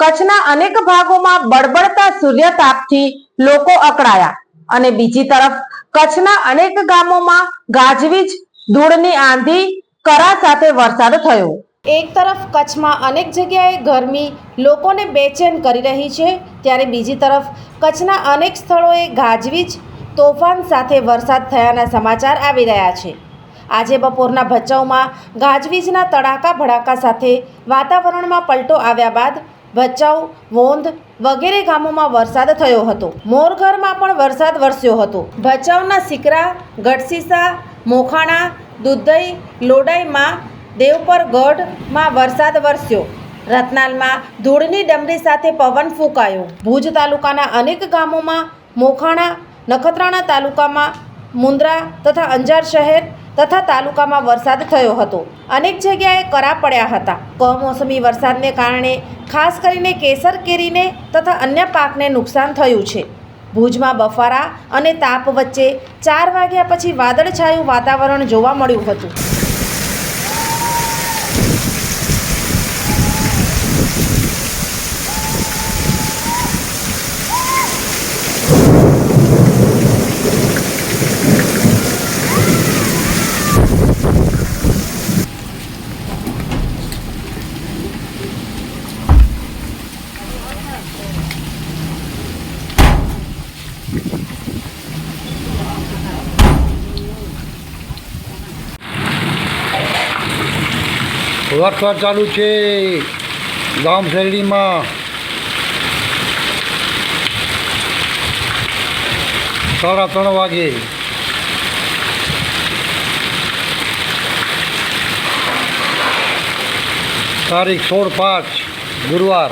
કચ્છના અનેક ભાગોમાં બળબડતા સૂર્યતાપથી લોકો અકળાયા. અને બીજી તરફ, કચ્છના અનેક ગામોમાં ગાજવીજ, ધૂળની આંધી, કરા સાથે વરસાદ થયો. એક તરફ કચ્છમાં અનેક જગ્યાએ ગરમી લોકોને બેચેન કરી રહી છે, ત્યારે બીજી તરફ, કચ્છના અનેક સ્થળોએ ગાજવીજ, તોફાન સાથે વરસાદ થયાના સમાચાર આવી રહ્યા છે. આજે બપોરના ભચાઉમાં ગાજવીજના તડાકા ભડાકા સાથે વાતાવરણમાં પલટો આવ્યા બાદ ભચાઉ, વોંધ વગેરે ગામોમાં વરસાદ થયો હતો. મોરઘરમાં પણ વરસાદ વરસ્યો હતો. ભચાઉના સિકરા ગઢસીસા મોખાણા, દુધઈ, લોડાઈમાં દેવપર ગઢમાં વરસાદ વરસ્યો. રતનાલમાં ધૂળની ડમરી સાથે પવન ફૂંકાયો. ભુજ તાલુકાના અનેક ગામોમાં મોખાણા, નખત્રાણા તાલુકામાં મુન્દ્રા તથા અંજાર શહેર તથા તાલુકામાં વરસાદ થયો હતો. અનેક જગ્યાએ કરા પડ્યા હતા. કમોસમી વરસાદને કારણે ખાસ કરીને કેસર કેરીને તથા અન્ય પાકને નુકસાન થયું છે. ભુજમાં બફારા અને તાપ વચ્ચે ચાર વાગ્યા પછી વાદળછાયું વાતાવરણ જોવા મળ્યું હતું. વરસાદ ચાલુ છે ગામ શેરડીમાં સાડા ત્રણ વાગે તારીખ સોળ પાંચ ગુરુવાર